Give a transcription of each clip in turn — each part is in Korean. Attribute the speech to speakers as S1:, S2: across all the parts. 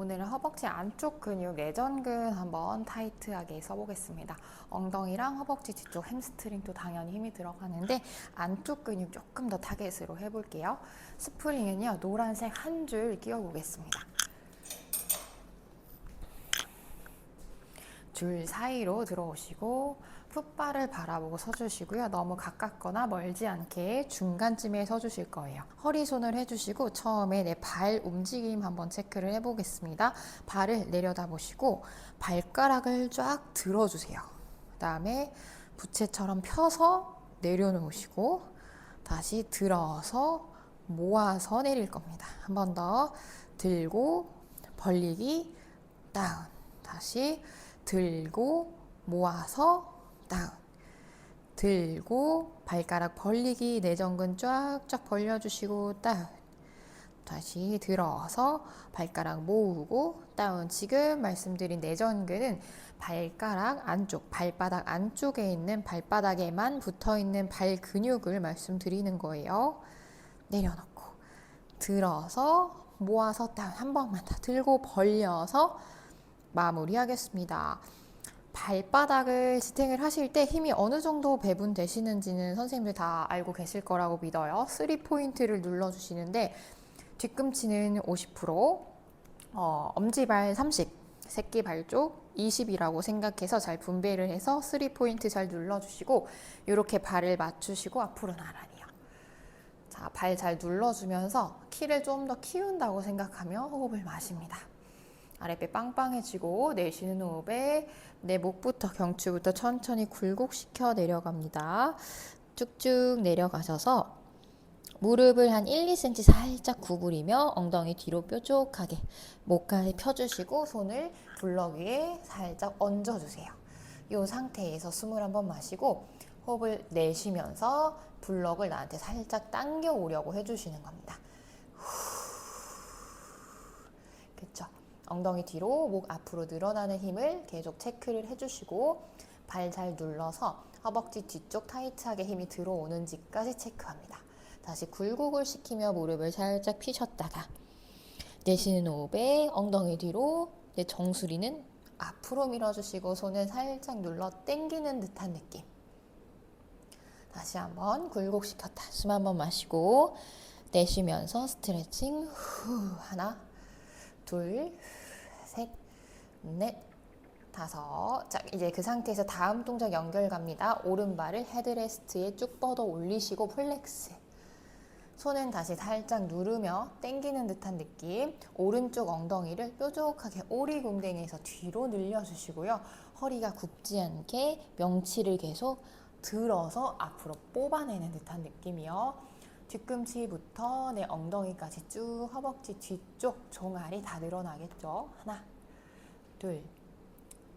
S1: 오늘은 허벅지 안쪽 근육 내전근 한번 타이트하게 써보겠습니다. 엉덩이랑 허벅지 뒤쪽 햄스트링도 당연히 힘이 들어가는데 안쪽 근육 조금 더 타겟으로 해볼게요. 스프링은요 노란색 한 줄 끼워보겠습니다. 줄 사이로 들어오시고 풋발을 바라보고 서주시고요. 너무 가깝거나 멀지 않게 중간쯤에 서주실 거예요. 허리 손을 해주시고 처음에 내 발 움직임 한번 체크를 해보겠습니다. 발을 내려다 보시고 발가락을 쫙 들어주세요. 그 다음에 부채처럼 펴서 내려놓으시고 다시 들어서 모아서 내릴 겁니다. 한 번 더 들고 벌리기 다운 다시 들고 모아서 다운 들고 발가락 벌리기 내전근 쫙쫙 벌려주시고 다운 다시 들어서 발가락 모으고 다운. 지금 말씀드린 내전근은 발가락 안쪽 발바닥 안쪽에 있는 발바닥에만 붙어 있는 발 근육을 말씀드리는 거예요. 내려놓고 들어서 모아서 다운. 한 번만 더 들고 벌려서 마무리하겠습니다. 발바닥을 지탱을 하실 때 힘이 어느 정도 배분되시는지는 선생님들 다 알고 계실 거라고 믿어요. 3포인트를 눌러주시는데 뒤꿈치는 50%, 어, 엄지발 30, 새끼발 쪽 20이라고 생각해서 잘 분배를 해서 3포인트 잘 눌러주시고 이렇게 발을 맞추시고 앞으로 나란히요. 자, 발 잘 눌러주면서 키를 좀 더 키운다고 생각하며 호흡을 마십니다. 아랫배 빵빵해지고 내쉬는 호흡에 내 목부터 경추부터 천천히 굴곡시켜 내려갑니다. 쭉쭉 내려가셔서 무릎을 한 1, 2cm 살짝 구부리며 엉덩이 뒤로 뾰족하게 목까지 펴주시고 손을 블럭 위에 살짝 얹어주세요. 이 상태에서 숨을 한번 마시고 호흡을 내쉬면서 블럭을 나한테 살짝 당겨 오려고 해주시는 겁니다. 그쵸? 엉덩이 뒤로 목 앞으로 늘어나는 힘을 계속 체크를 해주시고 발 잘 눌러서 허벅지 뒤쪽 타이트하게 힘이 들어오는지까지 체크합니다. 다시 굴곡을 시키며 무릎을 살짝 피셨다가 내쉬는 호흡에 엉덩이 뒤로 내 정수리는 앞으로 밀어주시고 손을 살짝 눌러 당기는 듯한 느낌. 다시 한번 굴곡시켰다. 숨 한번 마시고 내쉬면서 스트레칭 후 하나 둘 셋, 넷, 다섯. 자, 이제 그 상태에서 다음 동작 연결 갑니다. 오른발을 헤드레스트에 쭉 뻗어 올리시고 플렉스. 손은 다시 살짝 누르며 당기는 듯한 느낌. 오른쪽 엉덩이를 뾰족하게 오리궁뎅이에서 뒤로 늘려주시고요. 허리가 굽지 않게 명치를 계속 들어서 앞으로 뽑아내는 듯한 느낌이요. 뒤꿈치부터 내 엉덩이까지 쭉 허벅지 뒤쪽 종아리 다 늘어나겠죠. 하나, 둘,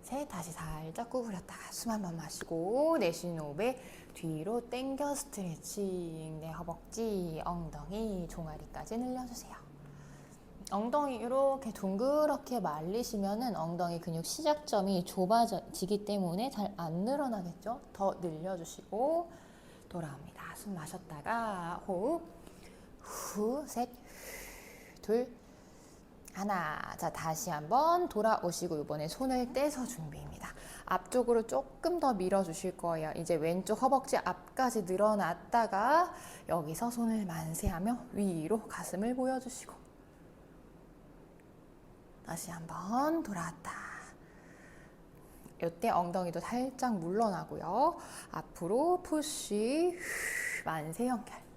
S1: 셋. 다시 살짝 구부렸다가 숨 한 번 마시고 내쉬는 호흡에 뒤로 당겨 스트레칭. 내 허벅지, 엉덩이, 종아리까지 늘려주세요. 엉덩이 이렇게 둥그렇게 말리시면은 엉덩이 근육 시작점이 좁아지기 때문에 잘 안 늘어나겠죠. 더 늘려주시고 돌아옵니다. 숨 마셨다가 호흡 후, 셋, 둘, 하나. 자, 다시 한번 돌아오시고 이번에 손을 떼서 준비입니다. 앞쪽으로 조금 더 밀어 주실 거예요. 이제 왼쪽 허벅지 앞까지 늘어났다가 여기서 손을 만세하며 위로 가슴을 보여주시고 다시 한번 돌아왔다. 이때 엉덩이도 살짝 물러나고요. 앞으로 푸쉬 만세 연결.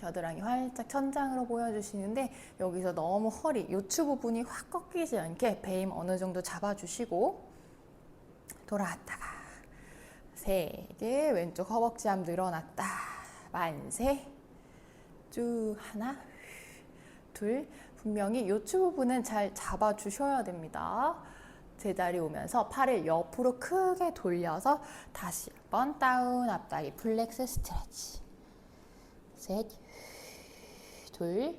S1: 겨드랑이 활짝 천장으로 보여주시는데 여기서 너무 허리, 요추 부분이 확 꺾이지 않게 배임 어느 정도 잡아주시고 돌아왔다가 세 개, 왼쪽 허벅지 앞 늘어났다. 만세. 쭉 하나, 둘. 분명히 요추 부분은 잘 잡아주셔야 됩니다. 제자리 오면서 팔을 옆으로 크게 돌려서 다시 한번 다운 앞다리 플렉스 스트레치. 셋, 둘,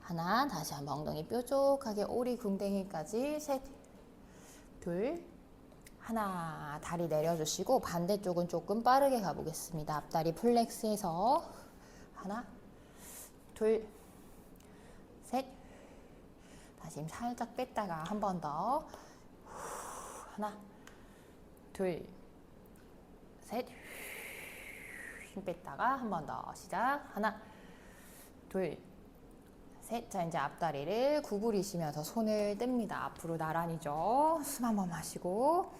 S1: 하나. 다시 한번 엉덩이 뾰족하게 오리 궁뎅이까지 셋, 둘, 하나. 다리 내려주시고 반대쪽은 조금 빠르게 가보겠습니다. 앞다리 다시 힘 살짝 뺐다가 한 번 더. 하나, 둘, 셋. 힘 뺐다가 한 번 더. 시작. 하나, 둘, 셋. 자, 이제 앞다리를 구부리시면서 손을 뗍니다. 앞으로 나란히죠. 숨 한 번 마시고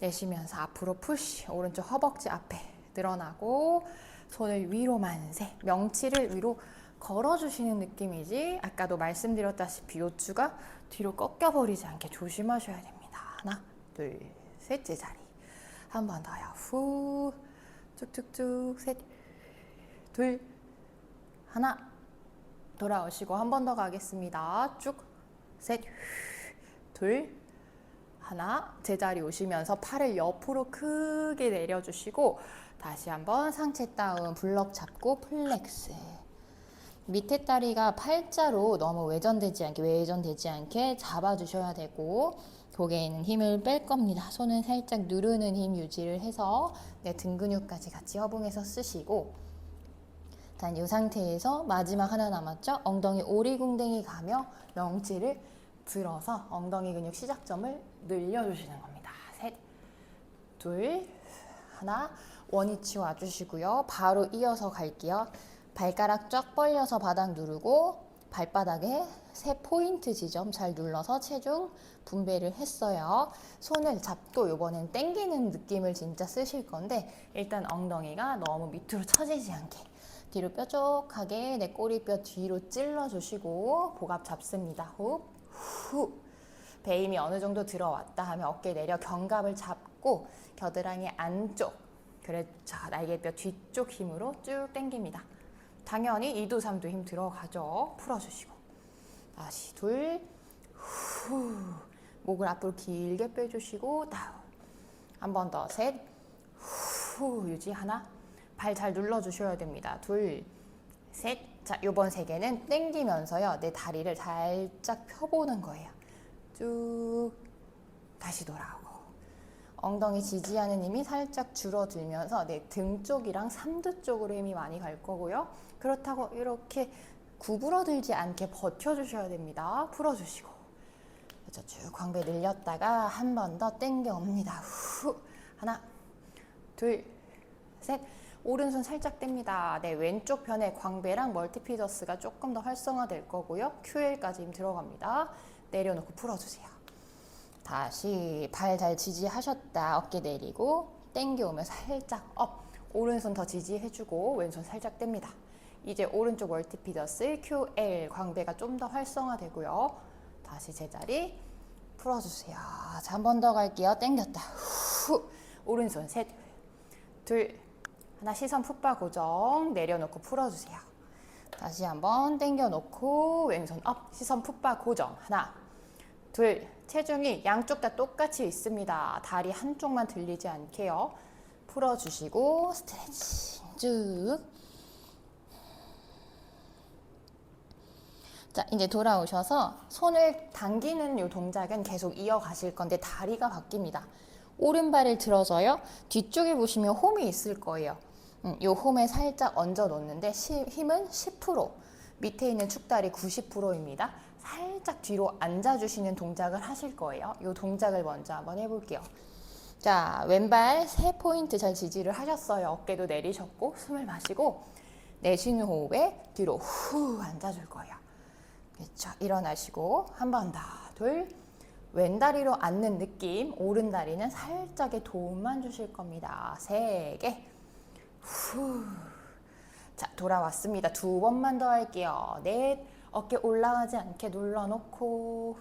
S1: 내쉬면서 앞으로 푸시. 오른쪽 허벅지 앞에 늘어나고 손을 위로 만세. 명치를 위로 걸어주시는 느낌이지. 아까도 말씀드렸다시피 요추가 뒤로 꺾여버리지 않게 조심하셔야 됩니다. 하나, 둘, 셋. 제자리. 한 번 더요. 후. 쭉쭉쭉. 셋. 둘. 하나. 돌아오시고 한 번 더 가겠습니다. 쭉. 셋. 둘. 하나. 제자리 오시면서 팔을 옆으로 크게 내려주시고 다시 한번 상체 다운 블럭 잡고 플렉스. 밑에 다리가 팔자로 너무 외전되지 않게 외전되지 않게 잡아주셔야 되고 고개에 있는 힘을 뺄 겁니다. 손은 살짝 누르는 힘 유지를 해서 내 등 근육까지 같이 허봉해서 쓰시고 일 단 이 상태에서 마지막 하나 남았죠? 엉덩이 오리궁뎅이 가며 명치를 들어서 엉덩이 근육 시작점을 늘려주시는 겁니다. 셋, 둘, 하나 원위치 와주시고요. 바로 이어서 갈게요. 발가락 쫙 벌려서 바닥 누르고 발바닥에 세 포인트 지점 잘 눌러서 체중 분배를 했어요. 손을 잡고 이번엔 당기는 느낌을 진짜 쓰실 건데 일단 엉덩이가 너무 밑으로 처지지 않게 뒤로 뾰족하게 내 꼬리뼈 뒤로 찔러주시고 복압 잡습니다. 호흡 후 배임이 어느 정도 들어왔다 하면 어깨 내려 견갑을 잡고 겨드랑이 안쪽 그렇죠 날개뼈 뒤쪽 힘으로 쭉 당깁니다. 당연히 2두 3두 힘 들어가죠. 풀어주시고 다시 둘 후. 목을 앞으로 길게 빼주시고 다운 한 번 더 셋 후. 유지 하나 발 잘 눌러주셔야 됩니다. 둘 셋. 자, 요번 세 개는 당기면서요. 내 다리를 살짝 펴보는 거예요. 쭉 다시 돌아오고 엉덩이 지지하는 힘이 살짝 줄어들면서 내 등 쪽이랑 삼두 쪽으로 힘이 많이 갈 거고요. 그렇다고 이렇게 구부러들지 않게 버텨주셔야 됩니다. 풀어주시고 그렇죠. 쭉 광배 늘렸다가 한 번더 당겨 옵니다. 후 하나 둘 셋 오른손 살짝 뗍니다. 네, 왼쪽 편에 광배랑 멀티피더스가 조금 더 활성화될 거고요. QL까지 힘 들어갑니다. 내려놓고 풀어주세요. 다시 발 잘 지지하셨다. 어깨 내리고 당겨오면 살짝 업. 오른손 더 지지해주고 왼손 살짝 뗍니다. 이제 오른쪽 멀티피더스 QL 광배가 좀 더 활성화되고요. 다시 제자리 풀어주세요. 자, 한 번 더 갈게요. 당겼다. 후. 오른손 셋, 둘, 하나 시선 풋바 고정 내려놓고 풀어주세요. 다시 한번 당겨놓고 왼손 업 시선 풋바 고정 하나 둘 체중이 양쪽 다 똑같이 있습니다. 다리 한쪽만 들리지 않게요. 풀어주시고 스트레칭 쭉. 자 이제 돌아오셔서 손을 당기는 이 동작은 계속 이어가실 건데 다리가 바뀝니다. 오른발을 들어서요. 뒤쪽에 보시면 홈이 있을 거예요. 음, 요 홈에 살짝 얹어 놓는데 시, 힘은 10% 밑에 있는 축다리 90%입니다. 살짝 뒤로 앉아주시는 동작을 하실 거예요. 요 동작을 먼저 한번 해볼게요. 자, 왼발 세 포인트 잘 지지를 하셨어요. 어깨도 내리셨고 숨을 마시고 내쉬는 호흡에 뒤로 후 앉아줄 거예요. 그렇죠. 일어나시고 한 번 더, 둘, 왼다리로 앉는 느낌, 오른다리는 살짝의 도움만 주실 겁니다. 세 개. 후. 자, 돌아왔습니다. 두 번만 더 할게요. 넷. 어깨 올라가지 않게 눌러놓고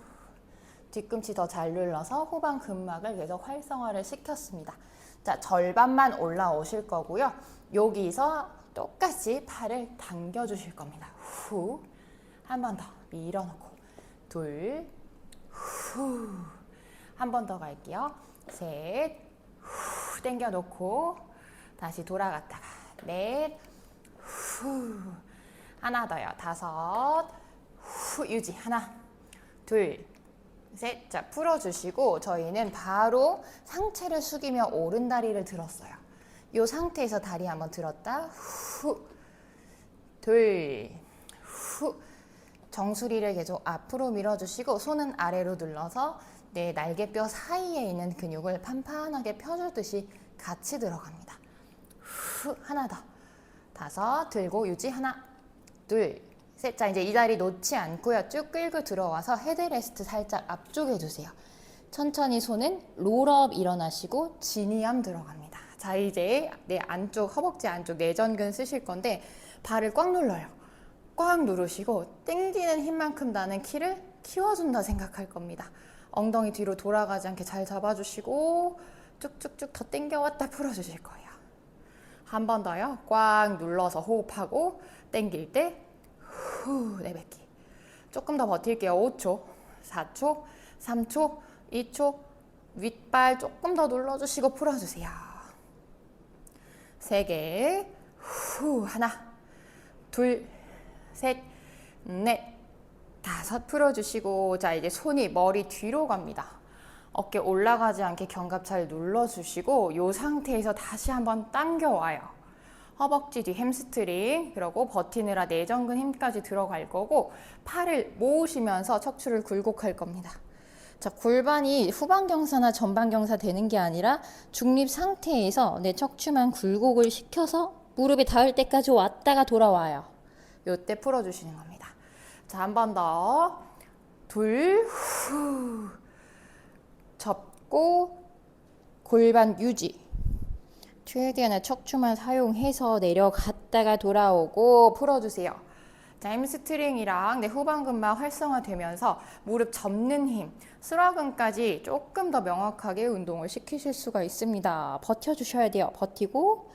S1: 뒤꿈치 더 잘 눌러서 후방 근막을 계속 활성화를 시켰습니다. 자, 절반만 올라오실 거고요. 여기서 똑같이 팔을 당겨 주실 겁니다. 후. 한 번 더 밀어놓고 둘. 후. 한 번 더 갈게요. 셋. 후. 당겨 놓고 다시 돌아갔다가 넷, 후, 하나 더요. 다섯, 후, 유지. 하나, 둘, 셋. 자, 풀어주시고 저희는 바로 상체를 숙이며 오른 다리를 들었어요. 이 상태에서 다리 한번 들었다. 후, 둘, 후. 정수리를 계속 앞으로 밀어주시고 손은 아래로 눌러서 내 날개뼈 사이에 있는 근육을 판판하게 펴주듯이 같이 들어갑니다. 후, 하나 더. 다섯, 들고 유지 하나, 둘, 셋. 자, 이제 이 다리 놓지 않고요. 쭉 끌고 들어와서 헤드레스트 살짝 앞쪽에 두세요. 천천히 손은 롤업 일어나시고 지니암 들어갑니다. 자, 이제 내 안쪽, 허벅지 안쪽 내전근 쓰실 건데 발을 꽉 눌러요. 꽉 누르시고 땡기는 힘만큼 나는 키를 키워준다 생각할 겁니다. 엉덩이 뒤로 돌아가지 않게 잘 잡아주시고 쭉쭉쭉 더 땡겨왔다 풀어주실 거예요. 한 번 더요. 꽉 눌러서 호흡하고 땡길 때 후, 내뱉기. 조금 더 버틸게요. 5초, 4초, 3초, 2초. 윗발 조금 더 눌러주시고 풀어주세요. 세 개, 후, 하나, 둘, 셋, 넷, 다섯 풀어주시고 자 이제 손이 머리 뒤로 갑니다. 어깨 올라가지 않게 견갑 잘 눌러주시고 이 상태에서 다시 한번 당겨와요. 허벅지 뒤 햄스트링 그리고 버티느라 내전근 힘까지 들어갈 거고 팔을 모으시면서 척추를 굴곡할 겁니다. 자, 골반이 후방경사나 전방경사 되는 게 아니라 중립 상태에서 내 척추만 굴곡을 시켜서 무릎이 닿을 때까지 왔다가 돌아와요. 요때 풀어주시는 겁니다. 자, 한 번 더. 둘, 후. 접고 골반 유지. 최대한의 척추만 사용해서 내려갔다가 돌아오고 풀어주세요. 자, 햄스트링이랑 내 후방근만 활성화되면서 무릎 접는 힘, 수라근까지 조금 더 명확하게 운동을 시키실 수가 있습니다. 버텨주셔야 돼요. 버티고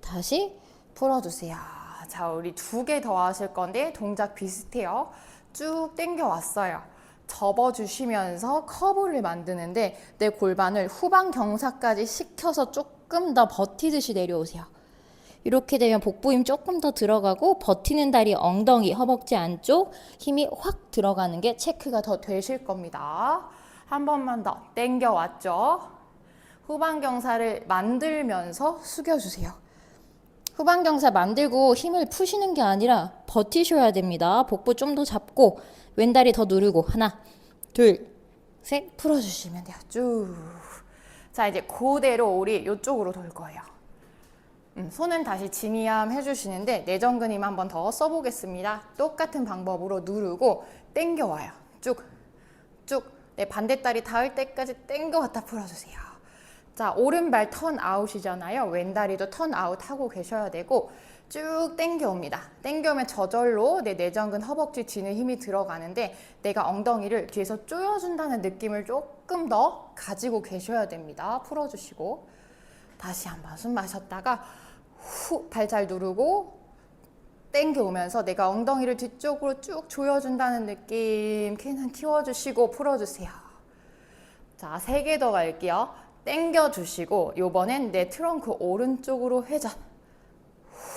S1: 다시 풀어주세요. 자, 우리 두 개 더 하실 건데 동작 비슷해요. 쭉 당겨 왔어요. 접어주시면서 커브를 만드는데 내 골반을 후방 경사까지 시켜서 조금 더 버티듯이 내려오세요. 이렇게 되면 복부 힘 조금 더 들어가고 버티는 다리 엉덩이 허벅지 안쪽 힘이 확 들어가는 게 체크가 더 되실 겁니다. 한 번만 더 당겨 왔죠. 후방 경사를 만들면서 숙여주세요. 후방경사 만들고 힘을 푸시는 게 아니라 버티셔야 됩니다. 복부 좀 더 잡고 왼다리 더 누르고 하나, 둘, 셋 풀어주시면 돼요. 쭉. 자 이제 그대로 우리 이쪽으로 돌 거예요. 음, 손은 다시 지니암 해주시는데 내전근 힘한번 더 써보겠습니다. 똑같은 방법으로 누르고 땡겨와요. 쭉, 쭉. 내 반대 다리 닿을 때까지 땡겨왔다 풀어주세요. 자, 오른발 턴 아웃이잖아요. 왼다리도 턴 아웃 하고 계셔야 되고 쭉 당겨옵니다. 당겨오면 저절로 내 내전근 허벅지 뒤는 힘이 들어가는데 내가 엉덩이를 뒤에서 조여준다는 느낌을 조금 더 가지고 계셔야 됩니다. 풀어주시고 다시 한번 숨 마셨다가 후 발 잘 누르고 당겨오면서 내가 엉덩이를 뒤쪽으로 쭉 조여준다는 느낌 캔한 키워주시고 풀어주세요. 자, 세 개 더 갈게요. 당겨 주시고 요번엔 내 트렁크 오른쪽으로 회전.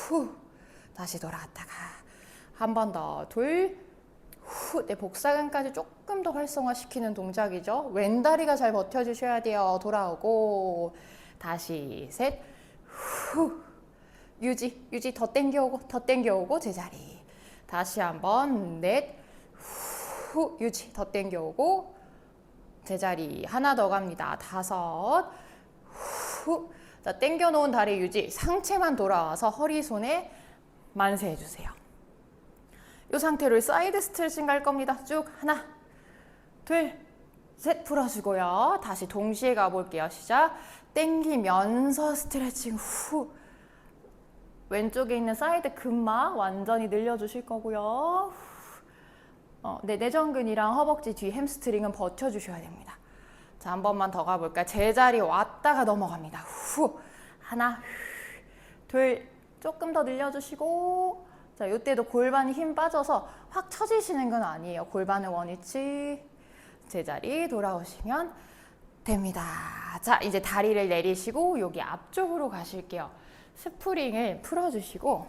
S1: 후. 다시 돌아왔다가 한 번 더. 둘. 후. 내 복사근까지 조금 더 활성화시키는 동작이죠. 왼다리가 잘 버텨 주셔야 돼요. 돌아오고 다시 셋. 후. 유지. 유지 더 당겨오고 더 당겨오고 제자리. 다시 한번 넷. 후. 유지 더 당겨오고 제자리 하나 더 갑니다. 다섯 후. 자, 당겨 놓은 다리 유지. 상체만 돌아와서 허리 손에 만세 해 주세요. 이 상태로 사이드 스트레칭 갈 겁니다. 쭉 하나, 둘, 셋 풀어주고요. 다시 동시에 가볼게요. 시작. 당기면서 스트레칭 후. 왼쪽에 있는 사이드 근막 완전히 늘려주실 거고요. 어, 네, 내전근이랑 허벅지 뒤 햄스트링은 버텨주셔야 됩니다. 자, 한 번만 더 가볼까요? 제자리 왔다가 넘어갑니다. 후, 하나, 둘, 조금 더 늘려주시고, 자, 이때도 골반이 힘 빠져서 확 처지시는 건 아니에요. 골반은 원위치, 제자리 돌아오시면 됩니다. 자, 이제 다리를 내리시고 여기 앞쪽으로 가실게요. 스프링을 풀어주시고,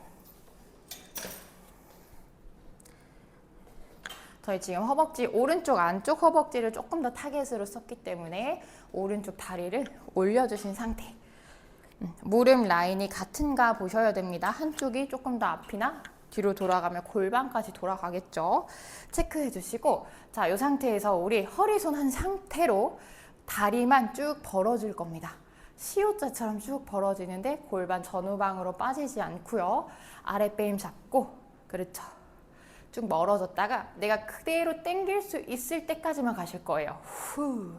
S1: 저희 지금 허벅지 오른쪽 안쪽 허벅지를 조금 더 타겟으로 썼기 때문에 오른쪽 다리를 올려주신 상태. 음, 무릎 라인이 같은가 보셔야 됩니다. 한쪽이 조금 더 앞이나 뒤로 돌아가면 골반까지 돌아가겠죠. 체크해 주시고 자, 이 상태에서 우리 허리손 한 상태로 다리만 쭉 벌어줄 겁니다. 시옷자처럼 쭉 벌어지는데 골반 전후방으로 빠지지 않고요. 아랫배임 잡고 그렇죠. 쭉 멀어졌다가 내가 그대로 당길 수 있을 때까지만 가실 거예요. 후.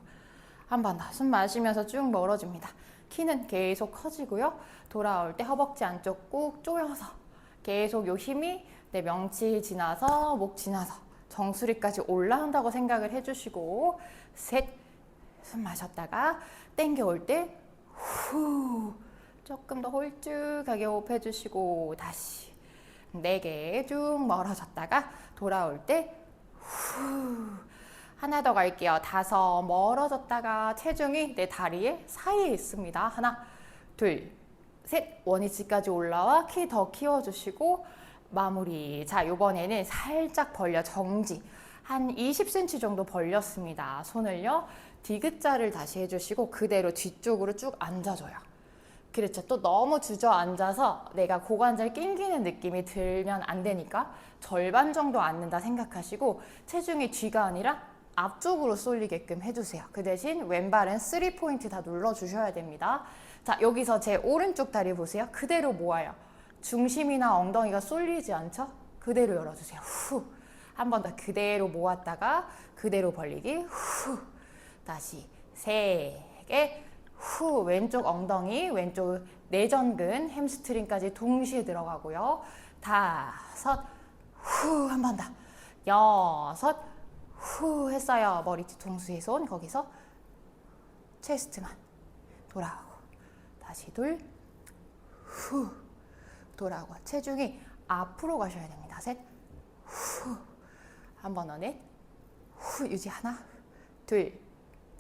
S1: 한번 더. 숨 마시면서 쭉 멀어집니다. 키는 계속 커지고요. 돌아올 때 허벅지 안쪽 꾹 조여서 계속 요 힘이 내 명치 지나서 목 지나서 정수리까지 올라온다고 생각을 해주시고 셋. 숨 마셨다가 땡겨올 때 후. 조금 더 홀쭉하게 호흡해 주시고 다시 네 개 쭉 멀어졌다가 돌아올 때 후. 하나 더 갈게요. 다섯 멀어졌다가 체중이 내 다리에 사이에 있습니다. 하나, 둘, 셋. 원위치까지 올라와 키 더 키워주시고 마무리. 자, 이번에는 살짝 벌려 정지. 한 20cm 정도 벌렸습니다. 손을요. 디귿자를 다시 해주시고 그대로 뒤쪽으로 쭉 앉아줘요. 그렇죠. 또 너무 주저앉아서 내가 고관절 낑기는 느낌이 들면 안 되니까 절반 정도 앉는다 생각하시고 체중이 뒤가 아니라 앞쪽으로 쏠리게끔 해주세요. 그 대신 왼발은 3포인트 다 눌러주셔야 됩니다. 자, 여기서 제 오른쪽 다리 보세요. 그대로 모아요. 중심이나 엉덩이가 쏠리지 않죠? 그대로 열어주세요. 후. 한 번 더 그대로 모았다가 그대로 벌리기. 후. 다시 세 개. 후 왼쪽 엉덩이 왼쪽 내전근 햄스트링까지 동시에 들어가고요. 다섯 후 한 번 더. 여섯 후 했어요. 머리 뒤통수에 손 거기서 체스트만 돌아오고. 다시 둘 후 돌아오고. 체중이 앞으로 가셔야 됩니다. 셋 후 한 번 더. 넷 후. 유지 하나 둘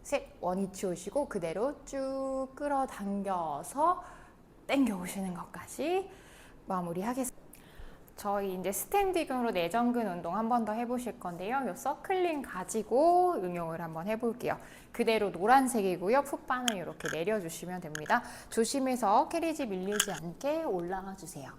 S1: 셋, 원위치 오시고 그대로 쭉 끌어당겨서 당겨 오시는 것까지 마무리하겠습니다. 저희 이제 스탠딩으로 내전근 운동 한 번 더 해보실 건데요. 이 서클링 가지고 응용을 한번 해볼게요. 그대로 노란색이고요. 풋바는 이렇게 내려주시면 됩니다. 조심해서 캐리지 밀리지 않게 올라가 주세요.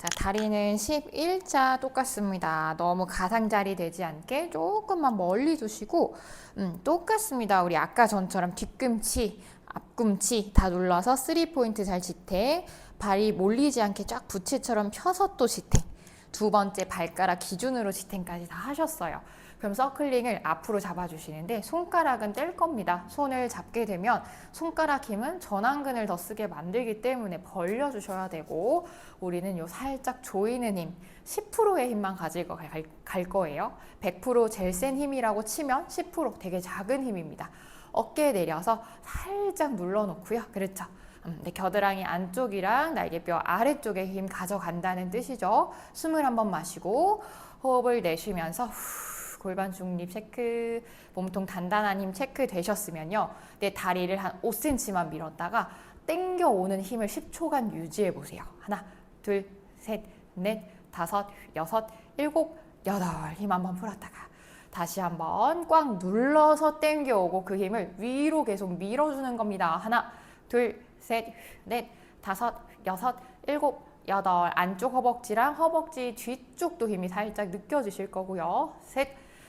S1: 자, 다리는 11자 똑같습니다. 너무 가장자리 되지 않게 조금만 멀리 두시고 음, 똑같습니다. 우리 아까 전처럼 뒤꿈치, 앞꿈치 다 눌러서 3포인트 잘 지탱 발이 몰리지 않게 쫙 부채처럼 펴서 또 지탱 두 번째 발가락 기준으로 지탱까지 다 하셨어요. 그럼 서클링을 앞으로 잡아주시는데 손가락은 뗄 겁니다. 손을 잡게 되면 손가락 힘은 전완근을 더 쓰게 만들기 때문에 벌려주셔야 되고 우리는 요 살짝 조이는 힘 10%의 힘만 가지고 갈, 갈 거예요. 100% 제일 센 힘이라고 치면 10% 되게 작은 힘입니다. 어깨 내려서 살짝 눌러놓고요. 그렇죠. 음, 네, 겨드랑이 안쪽이랑 날개뼈 아래쪽에 힘 가져간다는 뜻이죠. 숨을 한번 마시고 호흡을 내쉬면서 후, 골반 중립 체크, 몸통 단단한 힘 체크 되셨으면요. 내 다리를 한 5cm만 밀었다가 땡겨 오는 힘을 10초간 유지해 보세요. 하나, 둘, 셋, 넷, 다섯, 여섯, 일곱, 여덟 힘 한번 풀었다가 다시 한번 꽉 눌러서 땡겨 오고 그 힘을 위로 계속 밀어주는 겁니다. 하나, 둘, 셋, 넷, 다섯, 여섯, 일곱, 여덟 안쪽 허벅지랑 허벅지 뒤쪽도 힘이 살짝 느껴지실 거고요. 셋,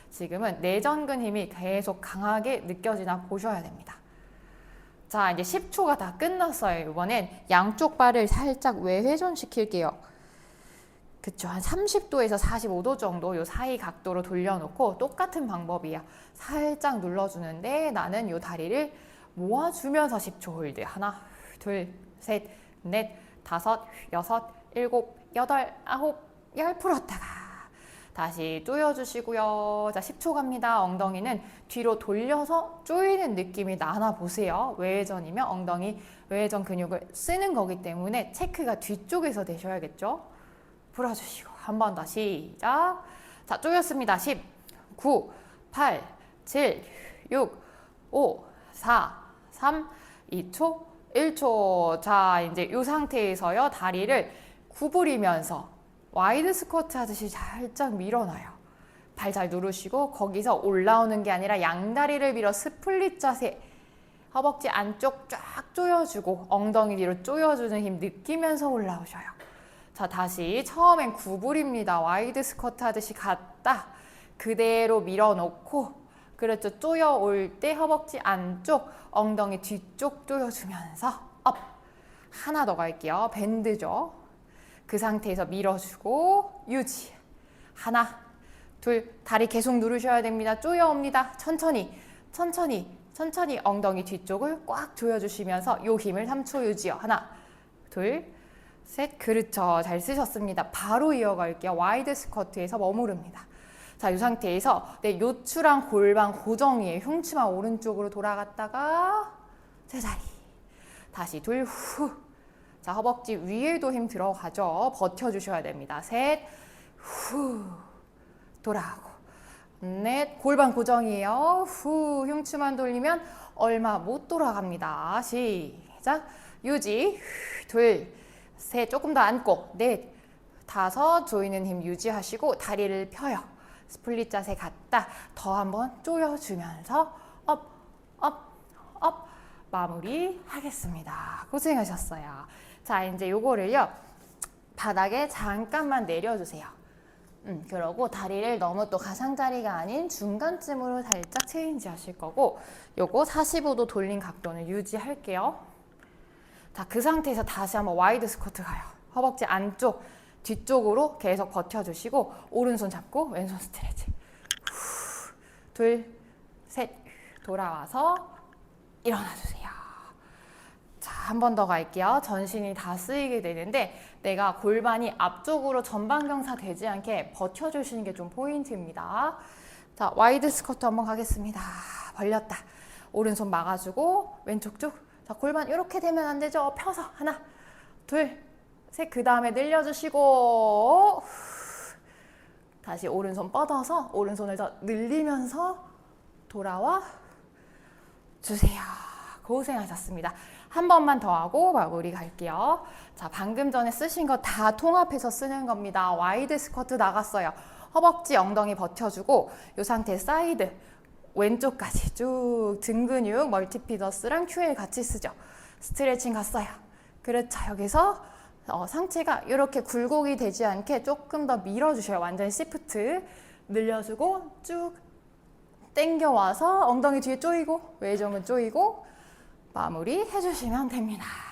S1: 지금은 내전근 힘이 계속 강하게 느껴지나 보셔야 됩니다. 자, 이제 10초가 다 끝났어요. 이번엔 양쪽 발을 살짝 외회전 시킬게요. 그쵸. 한 30도에서 45도 정도 요 사이 각도로 돌려놓고 똑같은 방법이에요. 살짝 눌러주는데 나는 요 다리를 모아주면서 10초 홀드. 하나, 둘, 셋, 넷, 다섯, 여섯, 일곱, 여덟, 아홉, 열 풀었다가 다시 조여주시고요. 자, 10초 갑니다. 엉덩이는 뒤로 돌려서 조이는 느낌이 나나 보세요. 외회전이면 엉덩이 외회전 근육을 쓰는 거기 때문에 체크가 뒤쪽에서 되셔야겠죠. 풀어주시고 한 번 더 시작. 자, 조였습니다. 10, 9, 8, 7, 6, 5, 4, 3, 2초, 1초. 자, 이제 이 상태에서요. 다리를 구부리면서 와이드 스쿼트 하듯이 살짝 밀어놔요. 발 잘 누르시고 거기서 올라오는 게 아니라 양다리를 밀어 스플릿 자세. 허벅지 안쪽 쫙 조여주고 엉덩이 뒤로 조여주는 힘 느끼면서 올라오셔요. 자, 다시 처음엔 구부립니다. 와이드 스쿼트 하듯이 갔다. 그대로 밀어놓고 그렇죠. 쪼여 올 때 허벅지 안쪽, 엉덩이 뒤쪽 쪼여주면서 업. 하나 더 갈게요. 밴드죠. 그 상태에서 밀어주고 유지. 하나, 둘, 다리 계속 누르셔야 됩니다. 쪼여옵니다. 천천히, 천천히, 천천히 엉덩이 뒤쪽을 꽉 조여주시면서 요 힘을 3초 유지요. 하나, 둘, 셋. 그렇죠. 잘 쓰셨습니다. 바로 이어갈게요. 와이드 스쿼트에서 머무릅니다. 자, 이 상태에서 네, 요추랑 골반 고정이에요. 흉추만 오른쪽으로 돌아갔다가 제자리. 다시 둘, 후. 자, 허벅지 위에도 힘 들어가죠. 버텨주셔야 됩니다. 셋, 후. 돌아가고. 넷, 골반 고정이에요. 후, 흉추만 돌리면 얼마 못 돌아갑니다. 시작. 유지. 둘, 셋, 조금 더 안고. 넷, 다섯, 조이는 힘 유지하시고 다리를 펴요. 스플릿 자세 갔다. 더 한번 조여주면서 업, 업, 업. 마무리 하겠습니다. 고생하셨어요. 자, 이제 요거를요. 바닥에 잠깐만 내려주세요. 음, 그러고 다리를 너무 또 가상자리가 아닌 중간쯤으로 살짝 체인지 하실 거고 요거 45도 돌린 각도는 유지할게요. 자, 그 상태에서 다시 한번 와이드 스쿼트 가요. 허벅지 안쪽, 뒤쪽으로 계속 버텨주시고 오른손 잡고 왼손 스트레치. 후, 둘, 셋, 돌아와서 일어나주세요. 자, 한 번 더 갈게요. 전신이 다 쓰이게 되는데 내가 골반이 앞쪽으로 전방경사 되지 않게 버텨주시는 게 좀 포인트입니다. 자, 와이드 스쿼트 한번 가겠습니다. 벌렸다. 오른손 막아주고 왼쪽 쭉. 자, 골반 이렇게 되면 안 되죠. 펴서 하나, 둘, 셋. 그 다음에 늘려주시고 후. 다시 오른손 뻗어서 오른손을 더 늘리면서 돌아와 주세요. 고생하셨습니다. 한 번만 더 하고 마무리 갈게요. 자, 방금 전에 쓰신 거 다 통합해서 쓰는 겁니다. 와이드 스쿼트 나갔어요. 허벅지, 엉덩이 버텨주고 이 상태 사이드 왼쪽까지 쭉 등 근육 멀티피더스랑 큐엘 같이 쓰죠. 스트레칭 갔어요. 그렇죠. 여기서 어, 상체가 이렇게 굴곡이 되지 않게 조금 더 밀어주셔요. 완전 시프트 늘려주고 쭉 당겨와서 엉덩이 뒤에 조이고 외정은 조이고 마무리 해주시면 됩니다.